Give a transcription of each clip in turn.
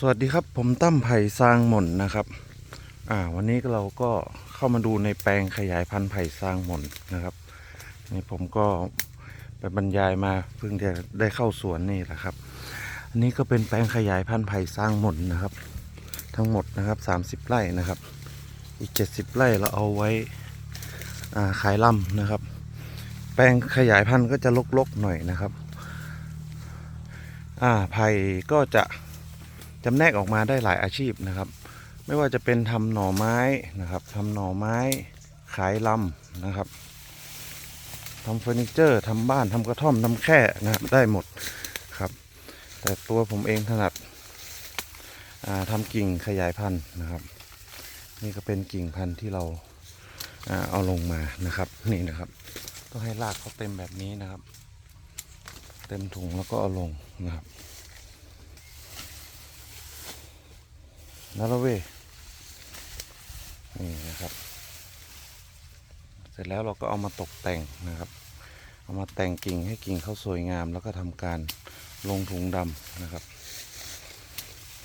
สวัสดีครับผมตั้มไผ่ซางหม่นนะครับอ่าวันนี้เราก็เข้ามาดูในแปลงขยายพันธุ์ไผ่ซางหม่นนะครับนี่ผมก็ไปบรรยายมาเพิ่งจะได้เข้าสวนนี่แหละครับ อันนี้ก็เป็นแปลงขยายพันธุ์ไผ่ซางหม่นนะครับ ทั้งหมดนะครับ 30 ไร่นะครับ อีก 70 ไร่เราเอาไว้อ่าขายลำนะครับ แปลงขยายพันธุ์ก็จะลกๆหน่อยนะครับอ่าไผ่ก็จะ จำแนกออกมาได้หลายอาชีพนะครับ ไม่ว่าจะเป็นทำหน่อไม้นะครับทำหน่อไม้ขายลำนะครับทำเฟอร์นิเจอร์ทำบ้านทำกระท่อมทำแค่นะครับได้หมดครับ แต่ตัวผมเองถนัดทำกิ่งขยายพันธุ์นะครับ นี่ก็เป็นกิ่งพันธุ์ที่เราอ่าเอาลงมานะครับนี่นะครับ ต้องให้รากเขาเต็มแบบนี้นะครับ เต็มถุงแล้วก็เอาลงนะครับ นั่นและเว้นี่นะครับ เสร็จแล้วเราก็เอามาตกแต่งนะครับ เอามาแต่งกิ่งให้กิ่งเขาสวยงาม แล้วก็ทำการลงถุงดำนะครับ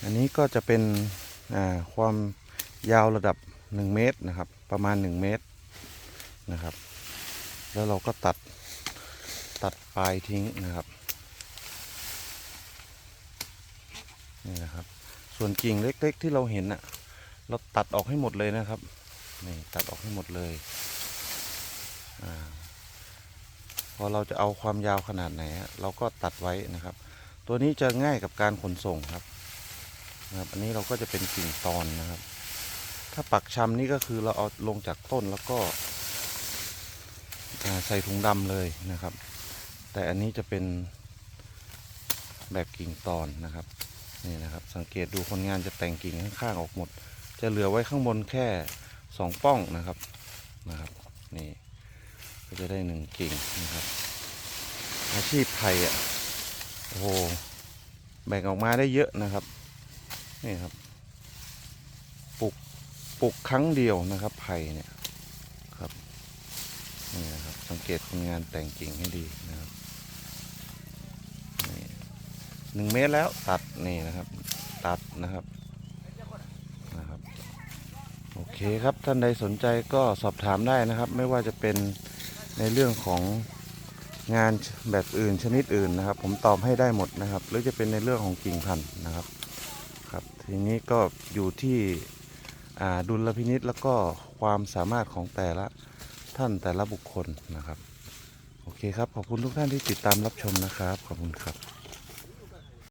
อันนี้ก็จะเป็นความยาวระดับ 1 เมตรนะครับ ประมาณ 1 เมตรนะครับ แล้วเราก็ตัดตัดปลายทิ้งนะครับนี่นะครับ ส่วนกิ่งเล็ก ๆ ที่เราเห็นน่ะ เราตัดออกให้หมดเลยนะครับนี่ตัดออกให้หมดเลยอพอเราจะเอาความยาวขนาดไหนเราก็ตัดไว้นะครับ ตัวนี้จะง่ายกับการขนส่งครับนะครับ อันนี้เราก็จะเป็นกิ่งตอนนะครับ ถ้าปักชำนี่ก็คือเราเอาลงจากต้นแล้วก็ใส่ถุงดำเลยนะครับ แต่อันนี้จะเป็นแบบกิ่งตอนนะครับ นี่นะครับสังเกตดูคนงานจะแต่งกิ่งข้างๆออกหมด จะเหลือไว้ข้างบนแค่สองป้องนะครับนะครับนี่ก็จะได้หนึ่งกิ่งนะครับ อาชีพไผ่อะโอ้โหแบ่งออกมาได้เยอะนะครับนี่ครับปลูกปลูกครั้งเดียวนะครับไผ่เนี่ยครับนี่นะครับสังเกตคนงานแต่งกิ่งให้ดีนะครับนี่ หนึ่งเมตรแล้วตัดนี่นะครับ ตัดนะครับนะครับ โอเคครับท่านใดสนใจก็สอบถามได้นะครับ ไม่ว่าจะเป็นในเรื่องของงานแบบอื่นชนิดอื่นนะครับ ผมตอบให้ได้หมดนะครับ หรือจะเป็นในเรื่องของกิ่งพันธุ์นะครับครับทีนี้ก็อยู่ที่ดุลพินิษแล้วก็ความสามารถของแต่ละท่านแต่ละบุคคลนะครับ โอเคครับ ขอบคุณทุกท่านที่ติดตามรับชมนะครับ ขอบคุณครับ